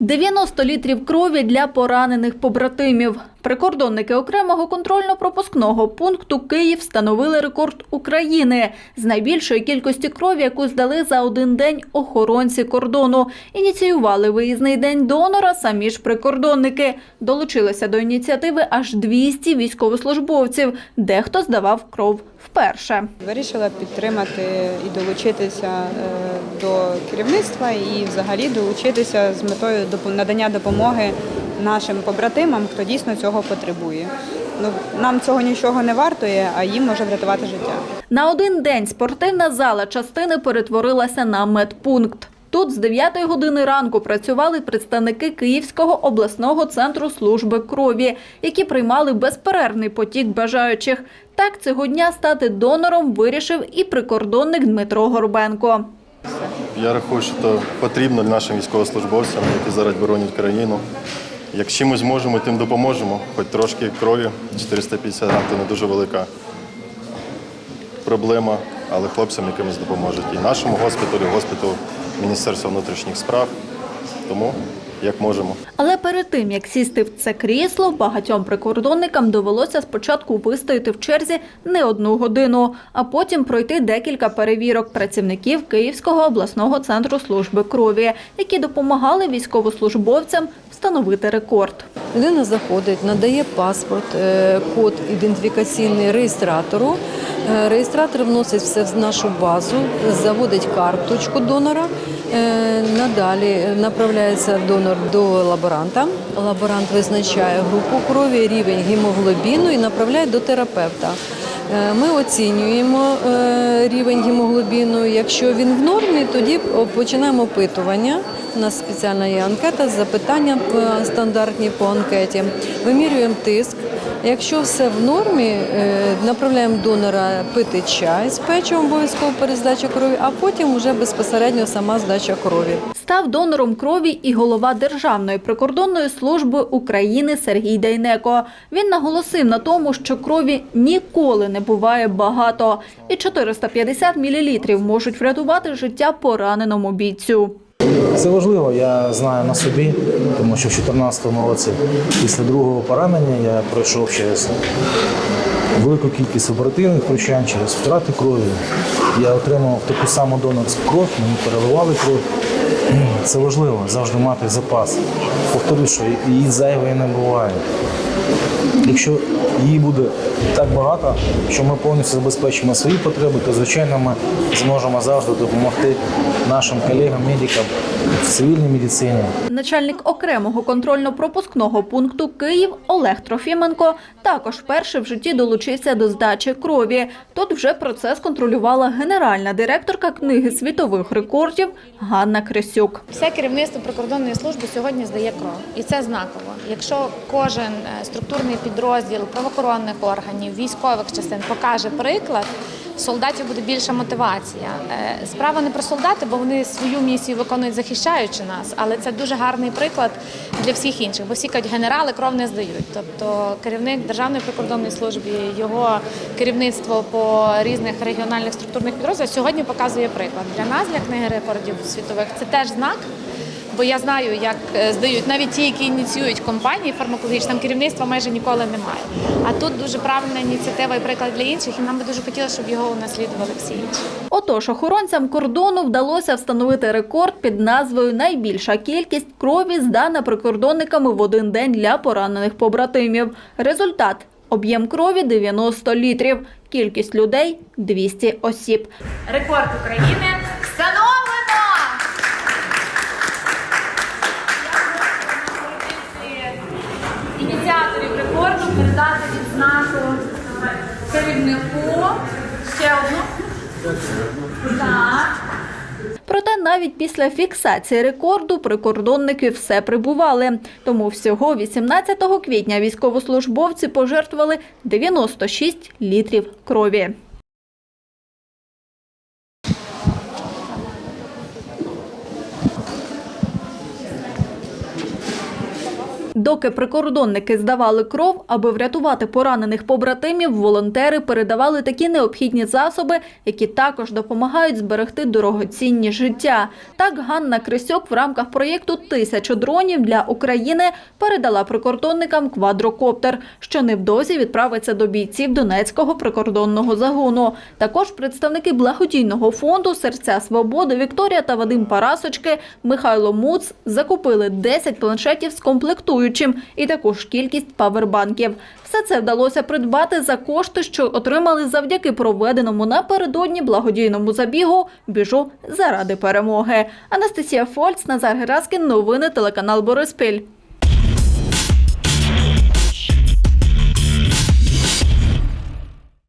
90 літрів крові для поранених побратимів. Прикордонники окремого контрольно-пропускного пункту Київ встановили рекорд України з найбільшої кількості крові, яку здали за один день охоронці кордону. Ініціювали виїзний день донора самі ж прикордонники. Долучилися до ініціативи аж 200 військовослужбовців. Дехто здавав кров вперше. Вирішила підтримати і долучитися е, до керівництва і взагалі долучитися з метою надання допомоги нашим побратимам, хто дійсно цього потребує. Ну, нам цього нічого не вартує, а їм може врятувати життя. На один день спортивна зала частини перетворилася на медпункт. Тут з 9 години ранку працювали представники Київського обласного центру служби крові, які приймали безперервний потік бажаючих. Так цього дня стати донором вирішив і прикордонник Дмитро Горбенко. Я рахую, що це потрібно нашим військовослужбовцям, які зараз боронять країну. Як чимось можемо, тим допоможемо. Хоч трошки крові, 450 грам, це не дуже велика проблема, але хлопцям якимось допоможуть. І нашому госпіталю, госпіталю Міністерства внутрішніх справ. Тому як можемо. Але перед тим, як сісти в це крісло, багатьом прикордонникам довелося спочатку вистояти в черзі не одну годину, а потім пройти декілька перевірок працівників Київського обласного центру служби крові, які допомагали військовослужбовцям встановити рекорд. Людина заходить, надає паспорт, е, код ідентифікаційний реєстратору. Е, Реєстратор вносить все в нашу базу, заводить карточку донора. Е, Надалі направляється донор до лаборанта. Лаборант визначає групу крові, рівень гемоглобіну і направляє до терапевта. Е, Ми оцінюємо е, рівень гемоглобіну. Якщо він в нормі, тоді починаємо опитування. У нас спеціальна є анкета, запитання е, стандартні по анкеті. Вимірюємо тиск. Якщо все в нормі, е, направляємо донора пити чай з печивом, обов'язково перед крові, а потім вже безпосередньо сама здача крові. Став донором крові і голова Державної прикордонної служби України Сергій Дайнеко. Він наголосив на тому, що крові ніколи не буває багато, і 450 мл можуть врятувати життя пораненому бійцю. Це важливо, я знаю на собі, тому що в 2014 році після другого поранення я пройшов через велику кількість оперативних втручань, через втрати крові. Я отримав таку саму донорську кров, мені переливали кров. Це важливо завжди мати запас. Повторюю, що її зайвої не буває. Якщо її буде так багато, що ми повністю забезпечимо свої потреби, то звичайно ми зможемо завжди допомогти нашим колегам, медикам в цивільній медицині. Начальник окремого контрольно-пропускного пункту Київ Олег Трофіменко також вперше в житті долучився до здачі крові. Тут вже процес контролювала генеральна директорка книги світових рекордів Ганна Крисюк. Все керівництво прикордонної служби сьогодні здає кров, і це знаково. Якщо кожен е, структурний підрозділ правоохоронних органів, військових частин покаже приклад, солдатів буде більша мотивація. Е, Справа не про солдати, бо вони свою місію виконують захищаючи нас, але це дуже гарний приклад для всіх інших, бо всі кажуть, генерали кров не здають. Тобто керівник Державної прикордонної служби, його керівництво по різних регіональних структурних підрозділах сьогодні показує приклад. Для нас, для книги рекордів світових, це теж знак. Бо я знаю, як е, здають навіть ті, які ініціюють компанії фармакологічні, там керівництва майже ніколи немає. А тут дуже правильна ініціатива і приклад для інших, і нам би дуже хотілося, щоб його унаслідували всі інші. Отож, охоронцям кордону вдалося встановити рекорд під назвою Найбільша кількість крові здана прикордонниками в один день для поранених побратимів. Результат об'єм крові 90 літрів, кількість людей 200 осіб. Рекорд України керівнику. Ще одну. Так. Проте навіть після фіксації рекорду прикордонники все прибували. Тому всього 18 квітня військовослужбовці пожертвували 96 літрів крові. Доки прикордонники здавали кров, аби врятувати поранених побратимів, волонтери передавали такі необхідні засоби, які також допомагають зберегти дорогоцінні життя. Так Ганна Крисьок в рамках проєкту «Тисячу дронів для України передала прикордонникам квадрокоптер, що невдовзі відправиться до бійців Донецького прикордонного загону. Також представники благодійного фонду Серця свободи Вікторія та Вадим Парасочки Михайло Муц закупили 10 планшетів з комплектуючим і також кількість павербанків. Все це вдалося придбати за кошти, що отримали завдяки проведеному напередодні благодійному забігу Біжу заради перемоги. Анастасія Фольц, Назар Гераскін. Новини телеканал Бориспіль.